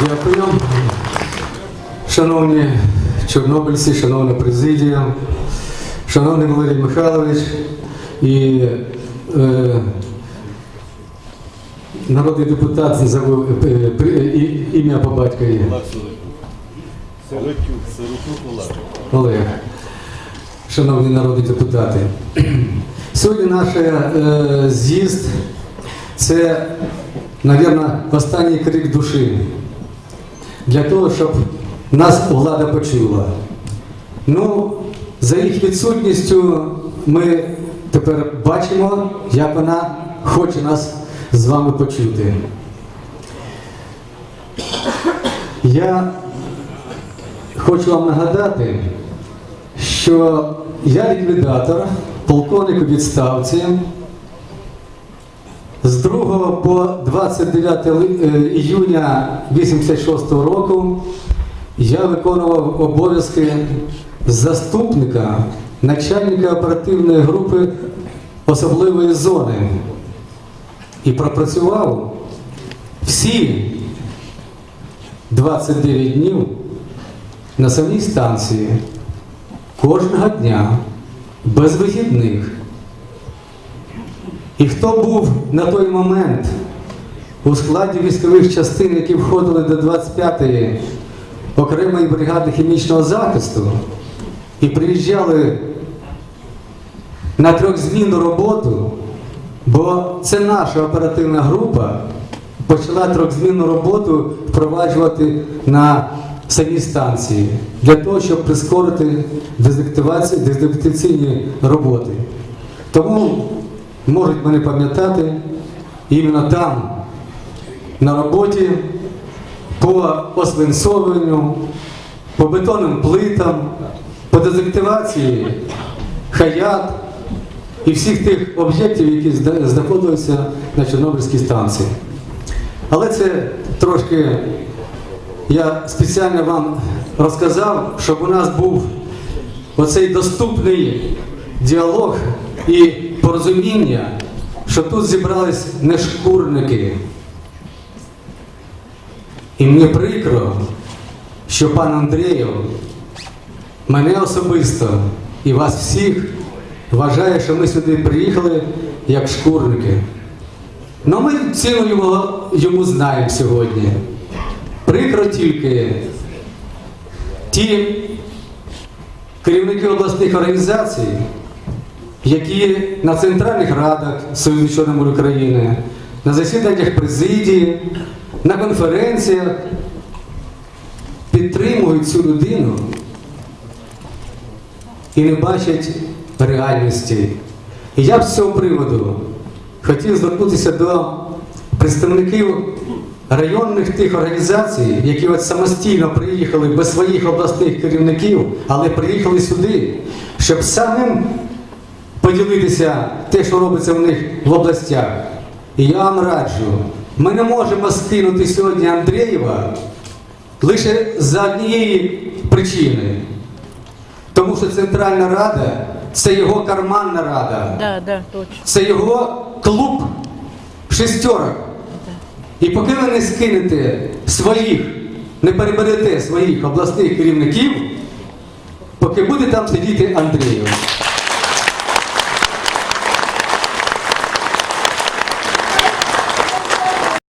Дякую. Шановні чорнобильці, шановна президія, шановний Валерій Михайлович і е, народний депутат забув е, і- ім'я по батькові. Олег. Шановні народні депутати. Сьогодні наш е, з'їзд це, мабуть, останній крик душі для того, щоб нас влада почула. Ну, за їх відсутністю ми тепер бачимо, як вона хоче нас з вами почути. Я хочу вам нагадати, що я ліквідатор, полковник у відставці. З 2 по 29 ли- е, іюня 86 року я виконував обов'язки заступника начальника оперативної групи особливої зони і пропрацював всі 29 днів на самій станції кожного дня без вихідних. І хто був на той момент у складі військових частин, які входили до 25-ї окремої бригади хімічного захисту і приїжджали на трьохзмінну роботу, бо це наша оперативна група почала трьохзмінну роботу впроваджувати на самій станції для того, щоб прискорити дезактивацію, дезактиваційні роботи. Тому можуть мене пам'ятати іменно там, на роботі, по освинцовуванню, по бетонним плитам, по дезактивації хаят і всіх тих об'єктів, які знаходилися на Чорнобильській станції. Але це трошки я спеціально вам розказав, щоб у нас був оцей доступний діалог і порозуміння, що тут зібрались не шкурники. І мені прикро, що пан Андрієв мене особисто і вас всіх вважає, що ми сюди приїхали як шкурники. Ну ми ціну його, йому знаємо сьогодні. Прикро тільки ті керівники обласних організацій, які на центральних радах Союзу Чорноморя України, на засіданнях президії, на конференціях підтримують цю людину і не бачать реальності. І я з цього приводу хотів звернутися до представників районних тих організацій, які от самостійно приїхали без своїх обласних керівників, але приїхали сюди, щоб самим поділитися те, що робиться в них в областях. І я вам раджу, ми не можемо скинути сьогодні Андрієва лише за однієї причини. Тому що Центральна Рада це його карманна рада. Да, да, точно. Це його клуб шестерок. І поки ви не скинете своїх, не переберете своїх обласних керівників, поки буде там сидіти Андрієв.